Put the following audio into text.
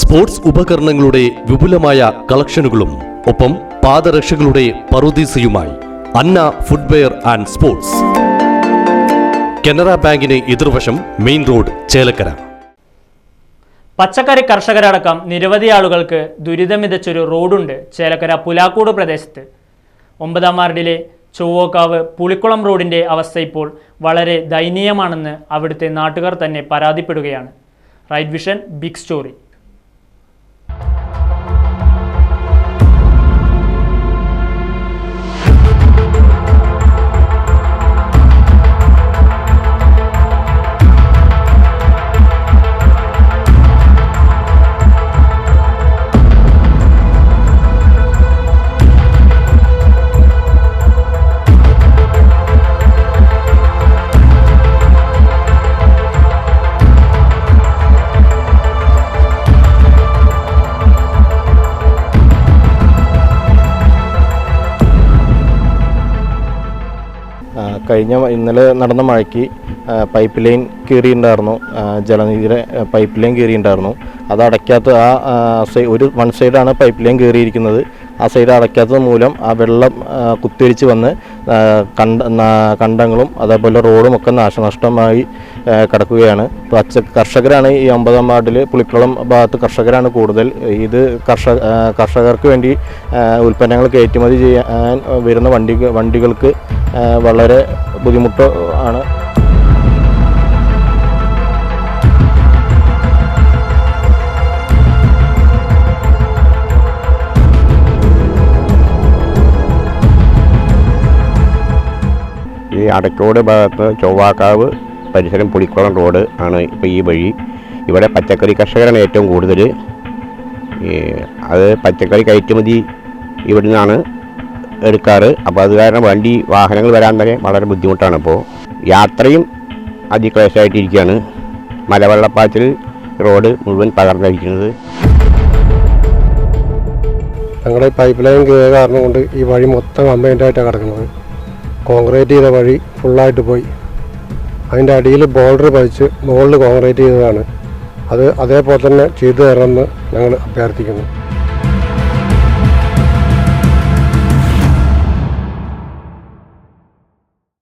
Sports ഉപകരണങ്ങളുടെ വിപുലമായ കളക്ഷനുകളും ഒപ്പം പാദരക്ഷകളുടെ പറുദീസയുമായി Anna footwear and sports. Canara ബാങ്കിന് എതിർവശം മെയിൻ റോഡ് ചേലക്കര. പച്ചക്കറി കർഷകരടക്കം നിരവധി ആളുകൾക്ക് ദുരിതം വിതച്ചൊരു റോഡുണ്ട് ചേലക്കര പുലാക്കോട് പ്രദേശത്ത്. ഒമ്പതാം വാർഡിലെ ചൊവ്വോക്കാവ് പുളിക്കുളം റോഡിന്റെ അവസ്ഥ ഇപ്പോൾ വളരെ ദയനീയമാണെന്ന് അവിടുത്തെ നാട്ടുകാർ തന്നെ പരാതിപ്പെടുകയാണ്. Right vision big story. കഴിഞ്ഞ ഇന്നലെ നടന്ന മഴയ്ക്ക് പൈപ്പ് ലൈൻ കീറിയിട്ടുണ്ടായിരുന്നു. ജലനിധിയുടെ പൈപ്പ് ലൈൻ കീറിയിട്ടുണ്ടായിരുന്നു. അത് അടയ്ക്കാത്ത ആ ഒരു വൺ സൈഡാണ് പൈപ്പ് ലൈൻ കീറിയിരിക്കുന്നത്. ആ സൈഡ് അടയ്ക്കാത്തത് മൂലം ആ വെള്ളം കുത്തിരിച്ച് വന്ന് കണ്ട കണ്ടങ്ങളും അതേപോലെ റോഡും ഒക്കെ നാശനഷ്ടമായി കിടക്കുകയാണ്. പച്ച കർഷകരാണ് ഈ ഒമ്പതാം വാർഡിൽ പുളിക്കുളം ഭാഗത്ത് കർഷകരാണ് കൂടുതൽ. ഇത് കർഷക കർഷകർക്ക് വേണ്ടി ഉൽപ്പന്നങ്ങൾ കയറ്റുമതി ചെയ്യാൻ വരുന്ന വണ്ടി വണ്ടികൾക്ക് വളരെ ബുദ്ധിമുട്ട് ആണ്. ഈ അടക്കോട് ഭാഗത്ത് ചൊവ്വാക്കാവ് പരിസരം പുളിക്കുളം റോഡ് ആണ് ഇപ്പോൾ ഈ വഴി. ഇവിടെ പച്ചക്കറി കർഷകരാണ് ഏറ്റവും കൂടുതൽ അത് പച്ചക്കറി കയറ്റുമതി ഇവിടെ നിന്നാണ് എടുക്കാറ്. അപ്പോൾ അത് കാരണം വണ്ടി വാഹനങ്ങൾ വരാൻ തന്നെ വളരെ ബുദ്ധിമുട്ടാണ്. അപ്പോൾ യാത്രയും അതിക്ലേശമായിട്ടിരിക്കുകയാണ്. മലവെള്ളപ്പാച്ചിൽ റോഡ് മുഴുവൻ പകർന്നിരിക്കുന്നത് ഞങ്ങളുടെ പൈപ്പ് ലൈൻ കയറിയ കാരണം കൊണ്ട് ഈ വഴി മൊത്തം കംപ്ലൈന്റ് കിടക്കുന്നത്. കോൺക്രീറ്റ് ചെയ്ത വഴി ഫുള്ളായിട്ട് പോയി. അതിന്റെ അടിയിൽ ബോർഡർ പതിച്ച് മുകളിൽ കോൺക്രീറ്റ് ചെയ്തതാണ്. അത് അതേപോലെ തന്നെ ചെയ്തു തരണമെന്ന് ഞങ്ങൾ അഭ്യർത്ഥിക്കുന്നു.